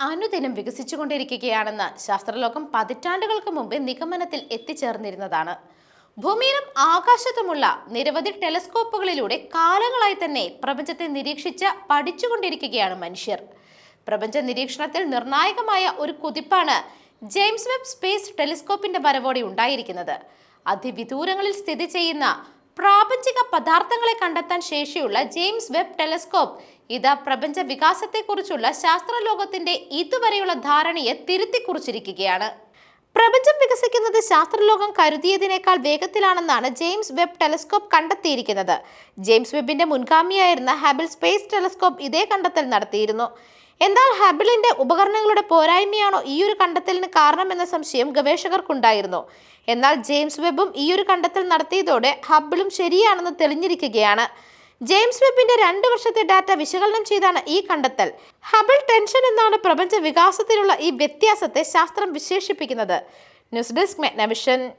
അനുദിനം വികസിച്ചുകൊണ്ടിരിക്കുകയാണെന്ന് ശാസ്ത്രലോകം പതിറ്റാണ്ടുകൾക്ക് മുമ്പ് നിഗമനത്തിൽ എത്തിച്ചേർന്നിരുന്നതാണ്. ഭൂമിയിലും ആകാശത്തുമുള്ള നിരവധി ടെലസ്കോപ്പുകളിലൂടെ കാലങ്ങളായി തന്നെ പ്രപഞ്ചത്തെ നിരീക്ഷിച്ച് പഠിച്ചുകൊണ്ടിരിക്കുകയാണ് മനുഷ്യർ. പ്രപഞ്ച നിരീക്ഷണത്തിൽ നിർണായകമായ ഒരു കുതിപ്പാണ് ജെയിംസ് വെബ് സ്പേസ് ടെലിസ്കോപ്പിന്റെ വരവോടെ ഉണ്ടായിരിക്കുന്നത്. അതിവിദൂരങ്ങളിൽ സ്ഥിതി ചെയ്യുന്ന പ്രാപഞ്ചിക പദാർത്ഥങ്ങളെ കണ്ടെത്താൻ ശേഷിയുള്ള ജെയിംസ് വെബ് ടെലസ്കോപ്പ്. ഇത് പ്രപഞ്ച വികാസത്തെക്കുറിച്ചുള്ള ശാസ്ത്രലോകത്തിന്റെ ഇതുവരെയുള്ള ധാരണയെ തിരുത്തിക്കുറിച്ചിരിക്കുകയാണ്. പ്രപഞ്ചം വികസിക്കുന്നത് ശാസ്ത്രലോകം കരുതിയതിനേക്കാൾ വേഗത്തിലാണെന്നാണ് ജെയിംസ് വെബ് ടെലസ്കോപ്പ് കണ്ടെത്തിയിരിക്കുന്നത്. ജെയിംസ് വെബിന്റെ മുൻഗാമിയായിരുന്ന ഹബിൾ സ്പേസ് ടെലസ്കോപ്പ് ഇതേ കണ്ടെത്തൽ നടത്തിയിരുന്നു. എന്നാൽ ഹബിളിന്റെ ഉപകരണങ്ങളുടെ പോരായ്മയാണോ ഈയൊരു കണ്ടെത്തലിന് കാരണമെന്ന സംശയം ഗവേഷകർക്കുണ്ടായിരുന്നു. എന്നാൽ ജെയിംസ് വെബും ഈയൊരു കണ്ടെത്തൽ നടത്തിയതോടെ ഹബിളും ശരിയാണെന്ന് തെളിഞ്ഞിരിക്കുകയാണ്. ജെയിംസ് വെബിന്റെ രണ്ട് വർഷത്തെ ഡാറ്റ വിശകലനം ചെയ്താണ് ഈ കണ്ടെത്തൽ. ഹബിൾ ടെൻഷൻ എന്നാണ് പ്രപഞ്ച വികാസത്തിലുള്ള ഈ വ്യത്യാസത്തെ ശാസ്ത്രം വിശേഷിപ്പിക്കുന്നത്. News desk മെഗ്നവിഷൻ.